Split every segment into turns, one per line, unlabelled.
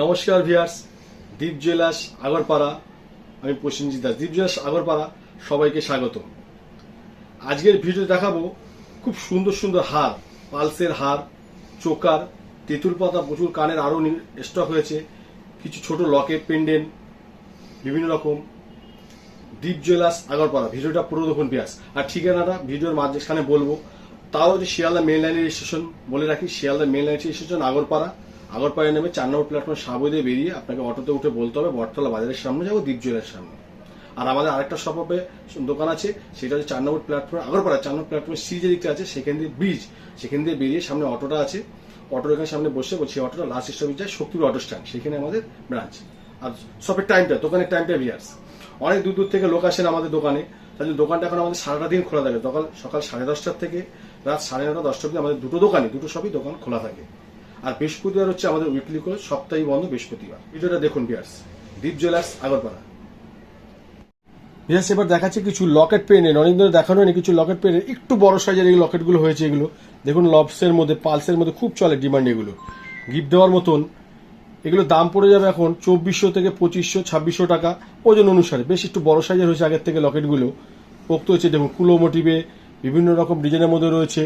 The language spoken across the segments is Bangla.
নমস্কার ভিয়ার্স দীপ জুয়েলার্স আগরপাড়া, আমি প্রসেনজিৎ দাস। দীপ জুয়েলার্স আগরপাড়া, সবাইকে স্বাগত আজকের ভিডিও দেখাবো খুব সুন্দর সুন্দর হার, পালসের হার, চোকার, তেঁতুল পাতা প্রচুর কানের আরও স্টক হয়েছে, কিছু ছোট লকেট পেন্ডেন্ট বিভিন্ন রকম। দীপ জুয়েলার্স আগরপাড়া, ভিডিওটা পুরো দেখুন পিয়াস আর ঠিকানাটা ভিডিওর মাঝখানে বলব। তাও হচ্ছে শিয়ালদা মেন লাইনের স্টেশন বলে রাখি, শিয়ালদা মেন লাইনের স্টেশন আগরপাড়া। আগরপাড়ায় নেমে চার নম্বর প্ল্যাটফর্ম সাবুদে বেরিয়ে আপনাকে অটোতে উঠে বলতে হবে, বটতলা বাজারের সামনে যাব দীপ জুয়েলার্স সামনে। আর আমাদের আরেকটা শপ দোকান আছে, সেটা হচ্ছে চার নম্বর প্ল্যাটফর্ম আগরপাড়া চার নম্বর প্ল্যাটফর্ম সি যে দিকটা আছে, সেখান দিয়ে ব্রিজ সেখান দিয়ে বেরিয়ে সামনে অটোটা আছে। অটোর এখানে সামনে বসে বলছি অটোটা লাস্ট স্টপেজ যায় শক্তিপুর অটো স্ট্যান্ড সেখানে আমাদের ব্রাঞ্চ আর শপের টাইমটা দোকানের টাইমটা ভিয়ার্স অনেক দূর দূর থেকে লোক আসেন আমাদের দোকানে। তাহলে দোকানটা এখন আমাদের সারাটা দিন খোলা থাকে। সকাল সকাল সাড়ে দশটার থেকে রাত সাড়ে নটা, দশটা অব্দি আমাদের দুটো দোকানে দুটো সবই দোকান খোলা থাকে। আর বৃহস্পতিবার হচ্ছে আমাদের উইকলি করে সপ্তাহে বন্ধ বৃহস্পতিবার। ভিডিওটা দেখুন বিয়ার্স দীপ জুয়েলার্স আগরপাড়া। এবার দেখাচ্ছে কিছু লকেট পেনের অনেক ধরে দেখানো হয়নি, কিছু লকেট পেনের একটু বড় সাইজের এই লকেটগুলো হয়েছে এগুলো। দেখুন লবসের মধ্যে পালসের মধ্যে খুব চলে ডিমান্ড এগুলো। গিফট দেওয়ার মতন। এগুলো দাম পড়ে যাবে এখন চব্বিশশো থেকে পঁচিশশো, ছাব্বিশশো টাকা। ওজন অনুসারে বেশ একটু বড় সাইজের হয়েছে আগের থেকে লকেটগুলো পোক্ত হয়েছে দেখুন, কুলো মোটিভে বিভিন্ন রকম ডিজাইনের মধ্যে রয়েছে।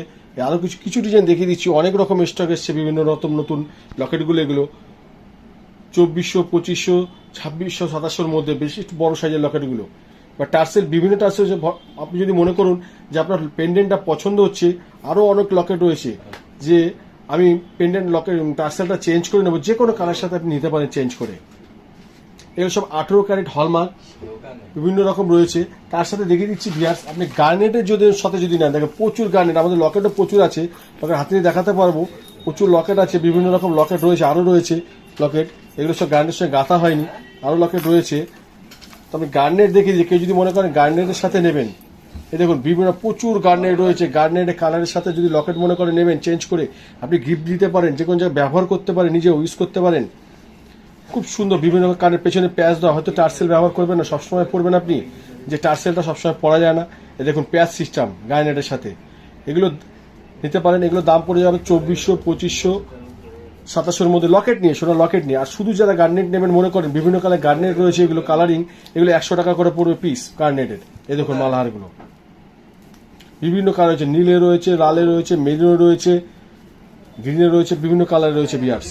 আরও কিছু কিছু ডিজাইন দেখিয়ে দিচ্ছি। অনেক রকম স্টক এসছে, বিভিন্ন রকম নতুন লকেটগুলো, এগুলো। চব্বিশশো, পঁচিশশো, ছাব্বিশশো, সাতাশশোর মধ্যে বেশ বড় সাইজের লকেটগুলো। বা টার্সেল, বিভিন্ন টার্সেল আপনি যদি মনে করুন যে আপনার পেন্ডেন্টটা পছন্দ হচ্ছে আরও অনেক লকেট রয়েছে যে আমি পেন্ডেন্ট লকেট টার্সেলটা চেঞ্জ করে নেব, যে কোনো কালার সাথে আপনি নিতে পারেন চেঞ্জ করে। এগুলো সব আঠেরো ক্যারেট হলমার্ক, বিভিন্ন রকম রয়েছে। তার সাথে দেখিয়ে দিচ্ছি ভিয়ার্স আপনি গার্নেটের যদি সাথে যদি নেন, দেখেন প্রচুর গার্নেট আমাদের লকেটও প্রচুর আছে। লকেট হাতে দেখাতে পারব, প্রচুর লকেট আছে, বিভিন্ন রকম লকেট রয়েছে আরও রয়েছে লকেট এগুলো সব গার্নেটের সঙ্গে গাঁথা হয়নি আরও লকেট রয়েছে। তবে গার্নেট দেখে যে কেউ যদি মনে করেন গার্নেটের সাথে নেবেন, এই দেখুন, বিভিন্ন প্রচুর গার্নেট রয়েছে। গার্নেটের কালারের সাথে যদি লকেট মনে করে নেবেন চেঞ্জ করে আপনি গিফট দিতে পারেন, যে কোনো জায়গায় ব্যবহার করতে পারেন, নিজেও ইউজ করতে পারেন। খুব সুন্দর বিভিন্ন কানের পেছনে প্যাচ দেওয়া, হয়তো টার্সেল ব্যবহার করবেন না, সবসময় পরবেন আপনি। যে টার্সেলটা সবসময় পরা যায় না। এ দেখুন, প্যাচ সিস্টেম গায়নেটের সাথে। এগুলো নিতে পারেন, এগুলো দাম পড়ে যাবে চব্বিশশো, পঁচিশশো সাতাশোর মধ্যে লকেট নিয়ে, সোনা লকেট নিয়ে। আর শুধু যারা গার্নেট নেবেন, মনে করেন, বিভিন্ন কালার গার্নেট রয়েছে, এগুলো কালারিং এগুলো একশো টাকা করে পড়বে পিস গার্নেটের। এ দেখুন মালাহারগুলো। বিভিন্ন কালার রয়েছে, নীলে রয়েছে, লালে রয়েছে, মেরুনে রয়েছে, গ্রিনে রয়েছে, বিভিন্ন কালার রয়েছে, বিয়ার্স।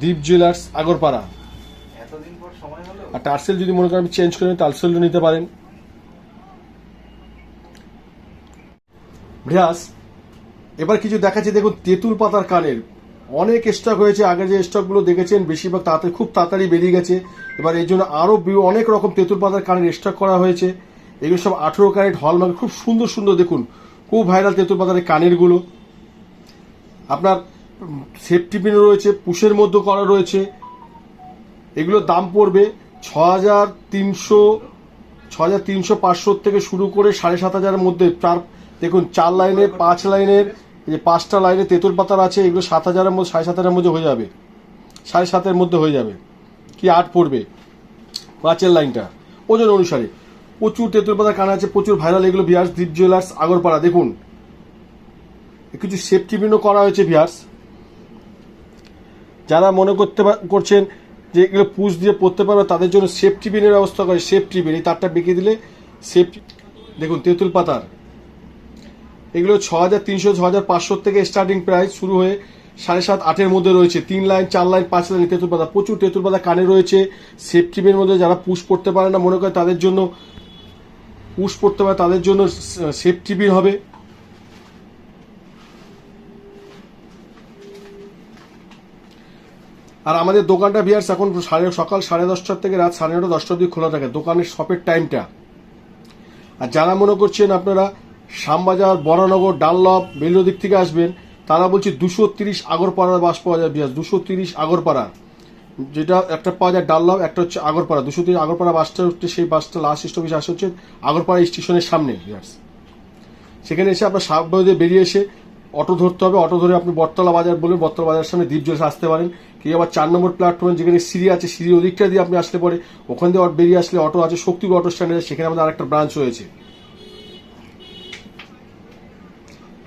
দীপ জুয়েলার্স আগরপাড়া। আর টার্সেল যদি মনে করেন চেঞ্জ করে টার্সেলও নিতে পারেন। ভ্যাস এবার কিছু দেখাচ্ছি। দেখুন তেঁতুল পাতার কানের। অনেক স্টক হয়েছে। আগে যে স্টকগুলো দেখেছেন বেশিরভাগ তাড়াতাড়ি খুব তাড়াতাড়ি বেরিয়ে গেছে। এবার এই জন্য আরও অনেক রকম তেঁতুল পাতার কানের স্টক করা হয়েছে। এগুলো সব আঠেরো ক্যারেট হলমার্ক খুব সুন্দর সুন্দর দেখুন খুব ভাইরাল তেঁতুল পাতার কানেরগুলো। আপনার সেফটি পিন রয়েছে, পুশের মধ্যে করা রয়েছে। এগুলোর দাম পড়বে ছ হাজার তিনশো ছ হাজার তিনশো থেকে শুরু করে সাড়ে সাত হাজারের মধ্যে। চার, দেখুন, চার লাইনে, পাঁচ লাইনের যে পাঁচটা লাইনে তেঁতুল পাতার আছে, এগুলো সাত হাজারের মধ্যে, সাড়ে সাত হাজারের মধ্যে হয়ে যাবে। সাড়ে সাতের মধ্যে হয়ে যাবে। কি আট পড়বে? পাঁচের লাইনটা। ওজন অনুসারে, প্রচুর তেঁতুল পাতার কানা আছে, প্রচুর ভাইরাল, এগুলো ভিয়ার্স, দ্বীপ জুয়েলার্স, আগরপাড়া, দেখুন। কিছু সেফটি পিনও করা হয়েছে ভিয়ার্স। যারা মনে করতে করছেন যে এগুলো পুষ দিয়ে পড়তে পারবে, তাদের জন্য সেফটি পিনের ব্যবস্থা করে সেফটি পিন এই তারটা বেঁকে দিলে সেফটি দেখুন, তেঁতুল পাতার। এগুলো ছ হাজার তিনশো ছ হাজার পাঁচশো থেকে স্টার্টিং প্রাইস শুরু হয়ে সাড়ে সাত, আটের মধ্যে রয়েছে। তিন লাইন, চার লাইন, পাঁচ লাইন তেঁতুল পাতা। প্রচুর তেঁতুল পাতা কানে রয়েছে। সেফটি পিনের মধ্যে যারা পুশ পড়তে পারে না, মনে করে তাদের জন্য পুশ পড়তে পারে, তাদের জন্য সেফটি পিন হবে। আর আমাদের দোকানটা বিয়ার্স এখন সাড়ে, সকাল সাড়ে দশটার থেকে রাত সাড়ে নটা দশটা অবধি খোলা থাকে। দোকানের শপের টাইমটা আর যারা মনে করছেন আপনারা শ্যামবাজার, বরানগর ডানলপ বেলুর দিক থেকে আসবেন, তারা বলছি দুশো তিরিশ আগরপাড়ার বাস পাওয়া যায় বিয়াস দুশো তিরিশ আগরপাড়া। যেটা একটা পাওয়া যায় ডানলপ একটা হচ্ছে আগরপাড়া। দুশো তিরিশ আগরপাড়া বাসটা হচ্ছে, সেই বাসটা লাস্ট স্টপেজ আসে হচ্ছে আগরপাড়া স্টেশনের সামনে বিয়ার্স সেখানে এসে আপনার সাববাদে বেরিয়ে এসে অটো ধরতে হবে। অটো ধরে আপনি বটতলা বাজার বলে বটতলা বাজারের সামনে দ্বীপ জলসে আসতে পারেন। কি আবার চার নম্বর প্ল্যাটফর্মে যেখানে সিঁড়ি আছে সিঁড়ি ওদিকটা দিয়ে আপনি আসলে পরে ওখান দিয়ে বেরিয়ে আসলে অটো আছে, শক্তিপুর অটো স্ট্যান্ড আছে, সেখানে আমাদের আরেকটা ব্রাঞ্চ রয়েছে।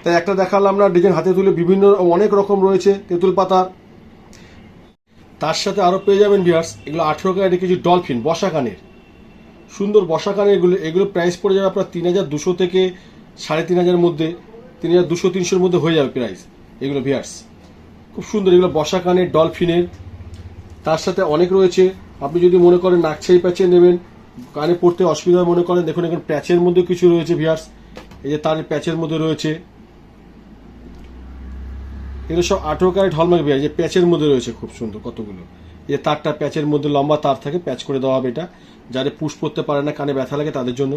তাই একটা দেখালাম না ডিজাইন হাতে তুলে বিভিন্ন অনেক রকম রয়েছে, তেঁতুল পাতা। তার সাথে আরও পেয়ে যাবেন বিয়ার্স এগুলো আঠেরো ক্যারেটে কিছু ডলফিন বসা কানের সুন্দর বসা কানের এগুলো এগুলো প্রাইস পড়ে যাবে আপনার তিন হাজার দুশো থেকে সাড়ে তিন হাজারের মধ্যে, তিন হাজার দুশো তিনশোর মধ্যে হয়ে যাবে প্রাইস এগুলো বিয়ার্স খুব সুন্দর এগুলো বসা কানের ডলফিনের। তার সাথে অনেক রয়েছে। আপনি যদি মনে করেন নাকছাই প্যাচে নেবেন, কানে পড়তে অসুবিধা মনে করেন, দেখুন এখন প্যাচের মধ্যে কিছু রয়েছে ভিয়ার্স এই যে তার প্যাচের মধ্যে রয়েছে। এগুলো সব আঠেরো ক্যারেট হলমার্ক বিয়ার যে প্যাচের মধ্যে রয়েছে খুব সুন্দর কতগুলো। যে তারটা প্যাচের মধ্যে লম্বা, তার থাকে প্যাচ করে দেওয়া হবে এটা। যারা পুশ করতে পারে না, কানে ব্যথা লাগে তাদের জন্য।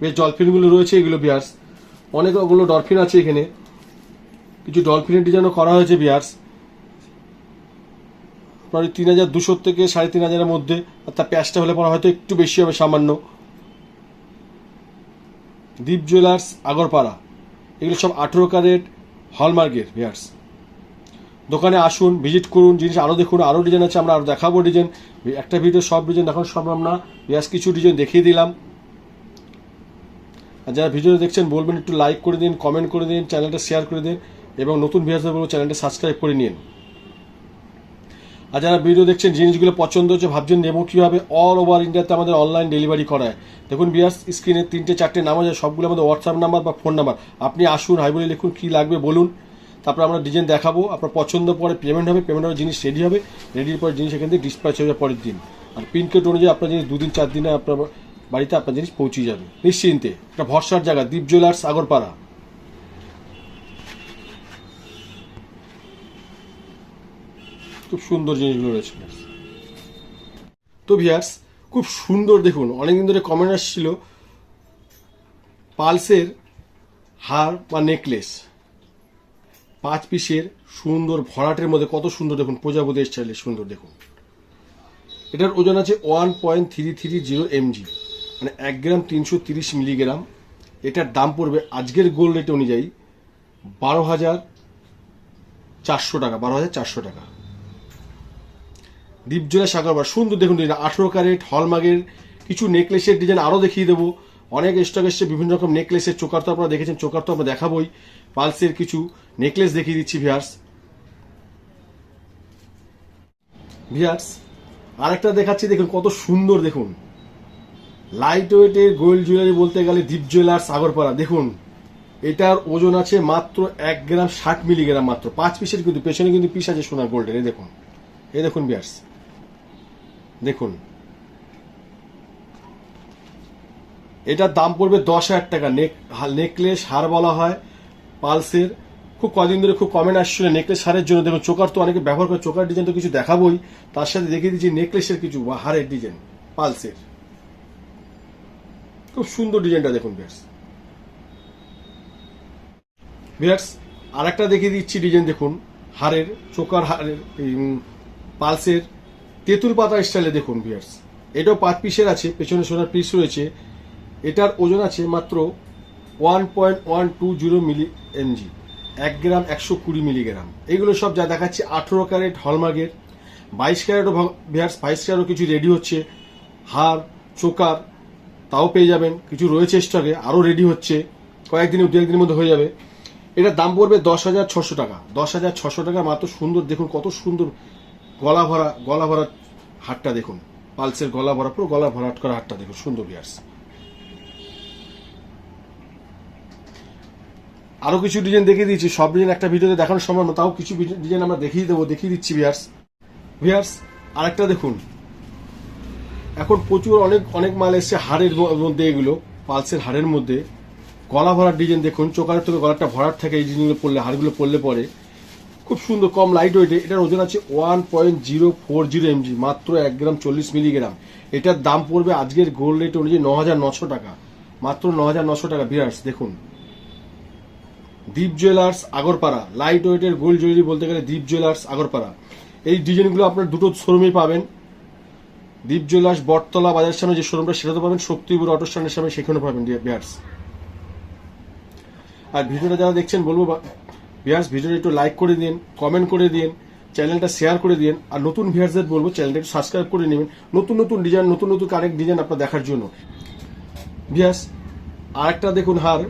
বেশ ডলফিনগুলো রয়েছে এগুলো বিয়ার্স অনেকগুলো ডলফিন আছে এখানে। কিছু ডলফিনের ডিজাইনও করা হয়েছে বিয়ার্স প্রায় তিন হাজার দুশো থেকে সাড়ে তিন হাজারের মধ্যে তার প্যাচটা হলে পরে হয়তো একটু বেশি হবে সামান্য। দীপ জুয়েলার্স, আগরপাড়া, এগুলো সব আঠেরো ক্যারেট হলমার্কের ভিয়ার্স দোকানে আসুন, ভিজিট করুন, জিনিস আরও দেখুন আরও ডিজাইন আছে, আমরা আরও দেখাবো ডিজাইন। একটা ভিডিও, সব ডিজাইন দেখানো সম্ভব না ভিয়ার্স কিছু ডিজাইন দেখিয়ে দিলাম। আর যারা ভিডিও দেখছেন, বলবেন একটু লাইক করে দিন কমেন্ট করে দিন চ্যানেলটা শেয়ার করে দিন, এবং নতুন ভিউয়ার্সদের বলব চ্যানেলটা সাবস্ক্রাইব করে নিন। আর যারা ভিডিও দেখছেন, জিনিসগুলো পছন্দ হচ্ছে, ভাবছেন নেব কীভাবে অল ওভার ইন্ডিয়াতে আমাদের অনলাইন ডেলিভারি করায়। দেখুন বিয়াস স্ক্রিনে তিনটে, চারটে নাম আছে, সবগুলো আমাদের হোয়াটসঅ্যাপ নাম্বার বা ফোন নাম্বার আপনি আসুন হাই বলে লিখুন কী লাগবে, বলুন। তারপর আমরা ডিজাইন দেখাবো, আপনার পছন্দ পরে পেমেন্ট হবে পেমেন্ট হবে জিনিস রেডি হবে রেডির পরে জিনিস এখান থেকে ডিসপ্যাচ হয়ে যাবে পরের দিন। আর পিনকোড অনুযায়ী আপনার জিনিস দুদিন, চার দিনে আপনার বাড়িতে আপনার জিনিস পৌঁছে যাবে। নিশ্চিন্তে, একটা ভরসার জায়গা, দ্বীপ জুয়েলার্স আগরপাড়া। খুব সুন্দর জিনিসগুলো রয়েছে তো ভিয়ার্স খুব সুন্দর দেখুন, অনেকদিন ধরে কমেন্ট আসছিল পালসের হার বা নেকলেস পাঁচ পিসের সুন্দর ভরাটের মধ্যে কত সুন্দর দেখুন, প্রজাপতি স্টাইলে সুন্দর দেখুন। এটার ওজন আছে one point three three zero mg মানে এক গ্রাম তিনশো তিরিশ মিলিগ্রাম। এটার দাম পড়বে আজকের গোল্ড রেট অনুযায়ী বারো হাজার চারশো টাকা, বারো হাজার চারশো টাকা। দীপজোড়া সাগরবার সুন্দর, দেখুন আঠেরো ক্যারেট, হলমার্কের কিছু নেকলেসের ডিজাইন আরও দেখিয়ে দেবো। অনেক স্টক এসছে, বিভিন্ন রকম নেকলেসের চোকার তো আপনারা দেখেছেন চোকার তো আমরা দেখাবোই। পালসের কিছু নেকলেস দেখিয়ে দিচ্ছি ভিয়ার্স ভিয়ার্স আরেকটা দেখাচ্ছি, দেখুন, কত সুন্দর, দেখুন। লাইট ওয়েটের গোল্ড জুয়েলারি বলতে গেলে দীপ জুয়েলার্স সাগরপাড়া। দেখুন, এটার ওজন আছে মাত্র এক গ্রাম ষাট মিলিগ্রাম মাত্র। পাঁচ পিসের কিন্তু, পেছনে কিন্তু পিস আছে সোনার গোল্ডের এই দেখুন। এই দেখুন বিয়ার্স দেখুন। এটার দাম পড়বে দশ হাজার টাকা। নেক নেকলেস হার বলা হয়, পালসের। খুব কদিন ধরে খুব কমেন্ট আসছিল নেকলেস হারের জন্য। দেখুন, চোকার তো অনেকে ব্যবহার করে, চোকার ডিজাইন তো কিছু দেখাবোই। তার সাথে দেখিয়ে দিচ্ছি নেকলেসের কিছু হারের ডিজাইন, পালসের। খুব সুন্দর ডিজাইনটা দেখুন বিয়ার্স বিয়ার্স আর একটা দেখিয়ে দিচ্ছি ডিজাইন, দেখুন, হারের, চোকার হারের পালসের। তেঁতুল পাতা স্টাইলে দেখুন বিয়ার্স এটাও পাঁচ পিসের আছে, পেছনে সোনার পিস রয়েছে। এটার ওজন আছে মাত্র one point one two zero milli mg এক গ্রাম একশো কুড়ি মিলিগ্রাম এগুলো সব যা দেখাচ্ছে আঠেরো ক্যারেট হলমার্কের। বাইশ ক্যারেটও বিহার বাইশ ক্যারেটও কিছু রেডি হচ্ছে। হার চোকার, তাও পেয়ে যাবেন। কিছু রয়েছে স্টকে আরও রেডি হচ্ছে। কয়েকদিনে দু একদিনের মধ্যে হয়ে যাবে। এটার দাম পড়বে দশ হাজার ছশো টাকা। দশ হাজার ছশো টাকা মাত্র সুন্দর, দেখুন কত সুন্দর গলা ভরা গলা ভরা হাটটা দেখুন। পালসের গলা ভরা, পুরো গলা ভরাট করা হাটটা দেখুন, সুন্দর বিয়ার্স। আরও কিছু ডিজাইন দেখিয়ে দিয়েছি, সব ডিজাইন একটা ভিডিওতে দেখানোর সম্ভব না, তাও কিছু ডিজাইন আমরা দেখিয়ে দেবো, দেখিয়ে দিচ্ছি ভিয়ার্স ভিয়ার্স আরেকটা দেখুন। এখন প্রচুর অনেক অনেক মাল এসছে হাড়ের মধ্যে এগুলো, পালসের হাড়ের মধ্যে। গলা ভরার ডিজাইন দেখুন চোকার থেকে গলাটা ভরাট থাকে, এই জিনিসগুলো পড়লে হাড়গুলো পড়লে পরে। খুব সুন্দর, কম লাইট ওয়েটে এটার ওজন আছে one point zero four zero mg মাত্র এক গ্রাম চল্লিশ মিলিগ্রাম এটার দাম পড়বে আজকের গোল্ড রেট অনুযায়ী ন হাজার নশো টাকা। মাত্র ন হাজার নশো টাকা। বিরার্স দেখুন। দ্বীপ জুয়েলার্স আগরপাড়া। লাইট ওয়েটের গোল্ড জুয়েলারি বলতে গেলে দ্বীপ জুয়েলার্স আগরপাড়া। এই ডিজাইনগুলো আপনার দুটো শোরুমেই পাবেন। দীপ জুয়েলার্স বটতলা বাজারের সামনে যে শোরুমটা সেটাতে পাবেন। শক্তিপুর অটো স্ট্যান্ডের সামনে সেখানে পাবেন বিয়ার্স আর ভিডিওটা যারা দেখছেন, বলব বিয়ার্স ভিডিওটা একটু লাইক করে দিন কমেন্ট করে দিন চ্যানেলটা শেয়ার করে দিন, আর নতুন ভিয়ার্সদের বলব চ্যানেলটা একটু সাবস্ক্রাইব করে নেবেন। নতুন নতুন ডিজাইন নতুন নতুন কানেক্ট ডিজাইন আপনার দেখার জন্য। বিয়াস আরেকটা দেখুন হার।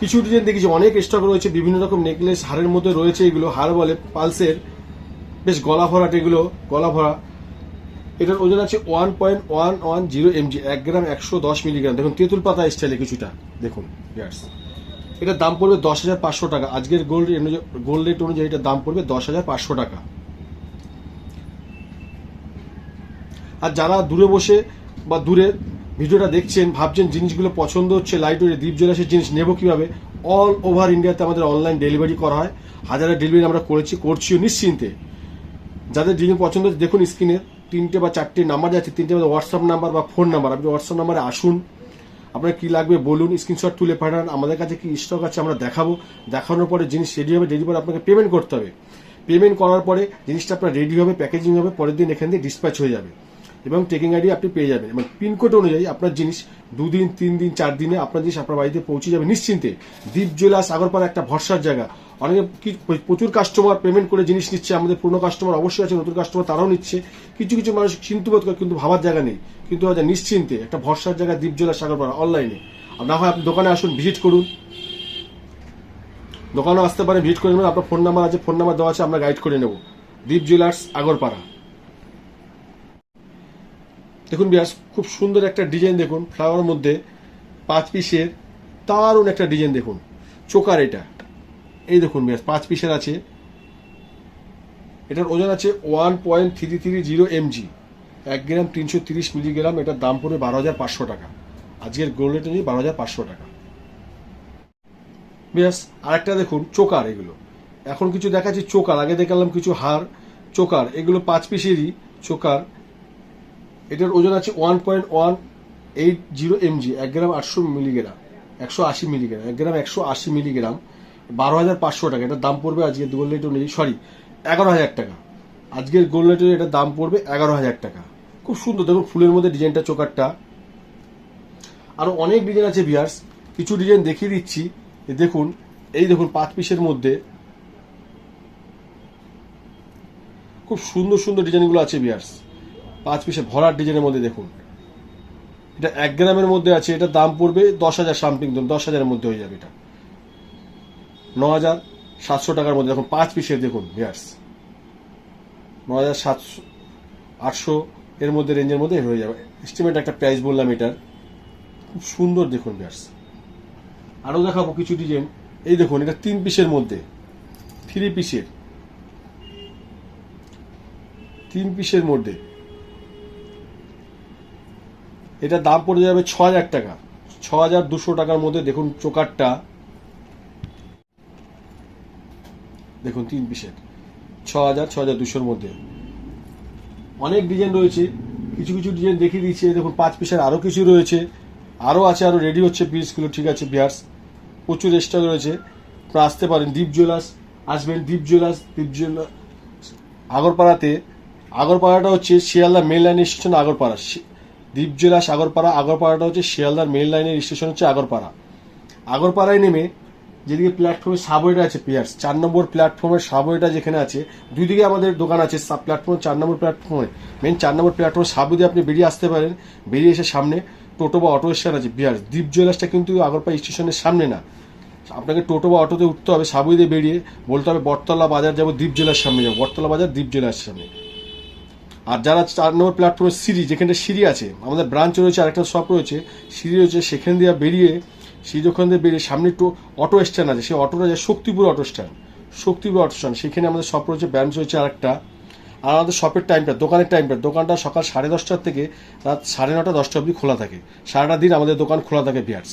কিছু ডিজাইন দেখেছি, অনেক স্টক রয়েছে, বিভিন্ন রকম নেকলেস হারের মধ্যে রয়েছে এগুলো। হার বলে পালসের, বেশ গলা ভরাট এগুলো গলা ভরা এটার ওজন আছে one point one one zero mg এক গ্রাম একশো দশ মিলিগ্রাম দেখুন, তেঁতুল পাতা স্টাইলে কিছুটা। দেখুন ইয়ার্স এটার দাম পড়বে দশ হাজার পাঁচশো টাকা। আজকের গোল্ড গোল্ড রেট অনুযায়ী এটার দাম পড়বে দশ হাজার পাঁচশো টাকা। আর যারা দূরে বসে বা দূরে ভিডিওটা দেখছেন, ভাবছেন জিনিসগুলো পছন্দ হচ্ছে লাইট ওয়েট দ্বীপ জেলাসের জিনিস নেব কীভাবে? অল ওভার ইন্ডিয়াতে আমাদের অনলাইন ডেলিভারি করা হয়। হাজারের ডেলিভারি আমরা করেছি করছিও নিশ্চিন্তে। যাদের জিনিস পছন্দ হচ্ছে, দেখুন স্ক্রিনে তিনটে বা চারটে নাম্বার যাচ্ছে, তিনটে হোয়াটসঅ্যাপ নাম্বার বা ফোন নাম্বার আপনি হোয়াটসঅ্যাপ নাম্বারে আসুন আপনার কি লাগবে বলুন স্ক্রিনশট তুলে পাঠান, আমাদের কাছে কি স্টক আছে আমরা দেখাবো। দেখানোর পরে জিনিস রেডি হবে রেডি পরে আপনাকে পেমেন্ট করতে হবে। পেমেন্ট করার পরে জিনিসটা আপনার রেডি হবে প্যাকেজিং হবে, পরের দিন এখান থেকে ডিসপ্যাচ হয়ে যাবে। এবং ট্রেকিং আইডি আপনি পেয়ে যাবেন। এবং পিনকোড অনুযায়ী আপনার জিনিস দুদিন তিন দিন চার দিনে আপনার জিনিস আপনার বাড়িতে পৌঁছে যাবে নিশ্চিন্তে। দ্বীপ জেলাস আগরপাড়া একটা ভরসার জায়গা। অনেকে কি- প্রচুর কাস্টমার পেমেন্ট করে জিনিস নিচ্ছে, আমাদের পুরনো কাস্টমার অবশ্যই আছে, নতুন কাস্টমার তারাও নিচ্ছে। কিছু কিছু মানুষ চিন্তা বোধ করে কিন্তু ভাবার জায়গা নেই। কিন্তু নিশ্চিন্তে একটা ভরসার জায়গা দ্বীপ জেলাস আগরপাড়া অনলাইনে না হয় আপনি দোকানে আসুন ভিজিট করুন। দোকানেও আসতে পারেন ভিজিট করে নেবেন। আপনার ফোন নাম্বার আছে ফোন নাম্বার দেওয়া আছে, আমরা গাইড করে নেব। দ্বীপ জুয়েলার্স আগরপাড়া। দেখুন বিয়াস খুব সুন্দর একটা ডিজাইন দেখুন ফ্লাওয়ার মধ্যে পাঁচ পিসের দারুণ একটা ডিজাইন দেখুন, চোকার এটা। এই দেখুন বিয়াস পাঁচ পিসের আছে। এটার ওজন আছে one point three three zero mg এক গ্রাম তিনশো তিরিশ মিলিগ্রাম, এটার দাম পড়বে বারো হাজার পাঁচশো টাকা। আজকের গোল্ড রেট অনুযায়ী বারো হাজার পাঁচশো টাকা। বেশ আরেকটা দেখুন, চোকার এগুলো। এখন কিছু দেখাচ্ছি, চোকার, আগে দেখালাম কিছু হার, চোকার, এগুলো পাঁচ পিসেরই চোকার। এটার ওজন আছে one point one eight zero mg এক গ্রাম আটশো মিলিগ্রাম, একশো আশি মিলিগ্রাম, এক গ্রাম একশো আশি মিলিগ্রাম, বারো হাজার পাঁচশো টাকা। এটার দাম পড়বে আজকের গোল্ড রেট অনুযায়ী সরি এগারো হাজার টাকা। আজকের গোল্ড রেটের এটার দাম পড়বে এগারো হাজার টাকা। খুব সুন্দর, দেখুন ফুলের মধ্যে ডিজাইনটা, চোকারটা। আরও অনেক ডিজাইন আছে বিয়ার্স কিছু ডিজাইন দেখিয়ে দিচ্ছি। দেখুন, এই দেখুন পাঁচ পিসের মধ্যে। খুব সুন্দর সুন্দর ডিজাইনগুলো আছে বিয়ার্স পাঁচ পিসে ভরার ডিজাইনের মধ্যে দেখুন। এটা এক গ্রামের মধ্যে আছে এটার দাম পড়বে দশ হাজার সামথিং ধরুন দশ হাজারের মধ্যে হয়ে যাবে এটা। ন হাজার সাতশো টাকার মধ্যে, দেখুন পাঁচ পিসের, দেখুন ন হাজার সাতশো, আটশো এর মধ্যে, রেঞ্জের মধ্যে হয়ে যাবে। এস্টিমেট একটা প্রাইস বললাম এটার। খুব সুন্দর দেখুন বিয়ার্স আরও দেখাবো কিছু ডিজাইন এই দেখুন, এটা তিন পিসের মধ্যে থ্রি পিসের তিন পিসের মধ্যে। এটা দাম পড়ে যাবে ছ হাজার টাকা। ছ হাজার দুশো টাকার মধ্যে দেখুন চোকারটা। দেখুন তিন পিসের। ছ হাজার ছ হাজার দুশোর মধ্যে। অনেক ডিজাইন রয়েছে। কিছু কিছু ডিজাইন দেখিয়ে দিচ্ছে দেখুন পাঁচ পিসের আরও কিছু রয়েছে। আরও আছে আরও রেডি হচ্ছে পিসগুলো ঠিক আছে বিয়ার্স প্রচুর স্টক রয়েছে। আপনারা আসতে পারেন দ্বীপ জুয়েলার্স আসবেন দ্বীপ জুয়েলার্স দ্বীপ জুয়েলার্স আগরপাড়াতে। আগরপাড়াটা হচ্ছে শিয়ালদা মেন লাইনের স্টেশন আগরপাড়া। শি- দ্বীপ জুয়েলার্স আগরপাড়া আগরপাড়াটা হচ্ছে শিয়ালদার মেন লাইনের স্টেশন হচ্ছে আগরপাড়া। আগরপাড়ায় নেমে যেদিকে প্ল্যাটফর্মে সাবওয়েটা আছে পিয়ার্স চার নম্বর প্ল্যাটফর্মের সাবওয়েটা যেখানে আছে দুই দিকে আমাদের দোকান আছে প্ল্যাটফর্ম চার নম্বর প্ল্যাটফর্মে মেন চার নম্বর প্ল্যাটফর্মে সাবু দিয়ে আপনি বেরিয়ে আসতে পারেন, বেরিয়ে এসে সামনে টোটো বা অটো স্ট্যান্ড আছে বিয়ার্স দ্বীপ জুয়েলার্সটা কিন্তু আগরপাড়া স্টেশনের সামনে না। আপনাকে টোটো বা অটোতে উঠতে হবে সাবুই দিয়ে বেরিয়ে বলতে হবে বটতলা বাজার যাব দ্বীপ জেলার সামনে যাব। বটতলা বাজার দ্বীপ জেলার সামনে। আর যারা চার নম্বর প্ল্যাটফর্মে সিঁড়ি যেখানে সিঁড়ি আছে, আমাদের ব্রাঞ্চ রয়েছে, আরেকটা শপ রয়েছে, সিঁড়ি রয়েছে, সেখান দিয়ে বেরিয়ে, সিঁড়ি ওখান দিয়ে বেরিয়ে সামনে একটু অটো স্ট্যান্ড আছে, সেই অটোটা যায় Shaktipur auto stand Shaktipur auto stand সেখানে আমাদের শপ রয়েছে ব্রাঞ্চ রয়েছে আরেকটা। আর আমাদের শপের টাইমটা দোকানের টাইমটা দোকানটা সকাল সাড়ে দশটার থেকে রাত সাড়ে নটা, দশটা অবধি খোলা থাকে। সারাটা দিন আমাদের দোকান খোলা থাকে বিয়ার্স